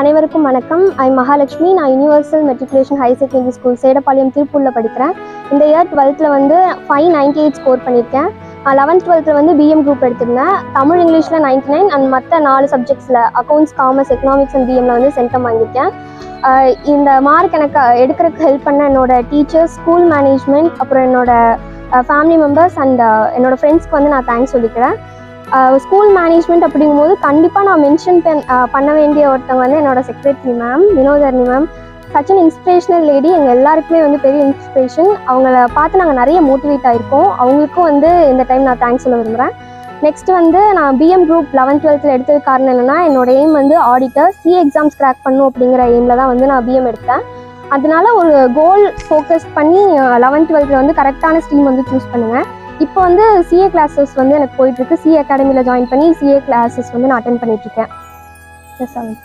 அனைவருக்கும் வணக்கம். ஐ மகாலட்சுமி. நான் universal matriculation higher secondary school Sedapalayam திருப்பூரில் படிக்கிறேன். இந்த இயர் டுவெல்த்தில் வந்து ஃபைவ் நைன்டி எயிட் ஸ்கோர் பண்ணியிருக்கேன் லெவன்த் டுவெல்த்தில் வந்து பிஎம் குரூப் எடுத்திருந்தேன். தமிழ் இங்கிலீஷில் நைன்டி நைன் அண்ட் மற்ற நாலு சப்ஜெக்ட்ஸில் அக்கௌண்ட்ஸ் காமர்ஸ் எக்கனாமிக்ஸ் அண்ட் பிஎம்ல வந்து சென்டம் வாங்கியிருக்கேன். இந்த மார்க் எனக்கு எடுக்கிறதுக்கு ஹெல்ப் பண்ண என்னோட டீச்சர்ஸ் ஸ்கூல் மேனேஜ்மெண்ட் அப்புறம் என்னோட ஃபேமிலி மெம்பர்ஸ் அண்ட் என்னோட ஃப்ரெண்ட்ஸ்க்கு வந்து நான் தேங்க்ஸ் சொல்லிக்கிறேன். ஸ்கூல் மேனேஜ்மெண்ட் அப்படிங்கும்போது கண்டிப்பாக நான் மென்ஷன் பண்ண வேண்டிய ஒருத்தவங்க வந்து என்னோட secretary ma'am Vinodharni ma'am such an inspirational lady எங்கள் எல்லாருக்குமே வந்து பெரிய இன்ஸ்பிரேஷன் அவங்கள பார்த்து நாங்கள் நிறைய மோட்டிவேட் ஆகிருக்கோம் அவங்களுக்கும் வந்து இந்த டைம் நான் தேங்க்ஸ் சொல்ல விரும்புகிறேன் நெக்ஸ்ட் வந்து நான் பிஎம் குரூப் லெவன்த் டுவெல்த்தில் எடுத்தது காரணம் என்னென்னா என்னோட எய்ம் வந்து ஆடிட்டர் சி எக்ஸாம்ஸ் கிராக் பண்ணும் அப்படிங்கிற எய்மில் தான் வந்து நான் பிஎம் எடுத்தேன். அதனால ஒரு கோல் ஃபோக்கஸ் பண்ணி லெவன்த் டுவெல்த்தில் வந்து கரெக்டான ஸ்ட்ரீம் வந்து சூஸ் பண்ணுங்கள் இப்போ வந்து சிஏ கிளாஸஸ் வந்து எனக்கு போயிட்டுருக்கு. சிஏ அகாடமியில் ஜாயின் பண்ணி சிஏ கிளாஸஸ் வந்து நான் அட்டன் பண்ணிகிட்ருக்கேன் எஸ் ஆகும்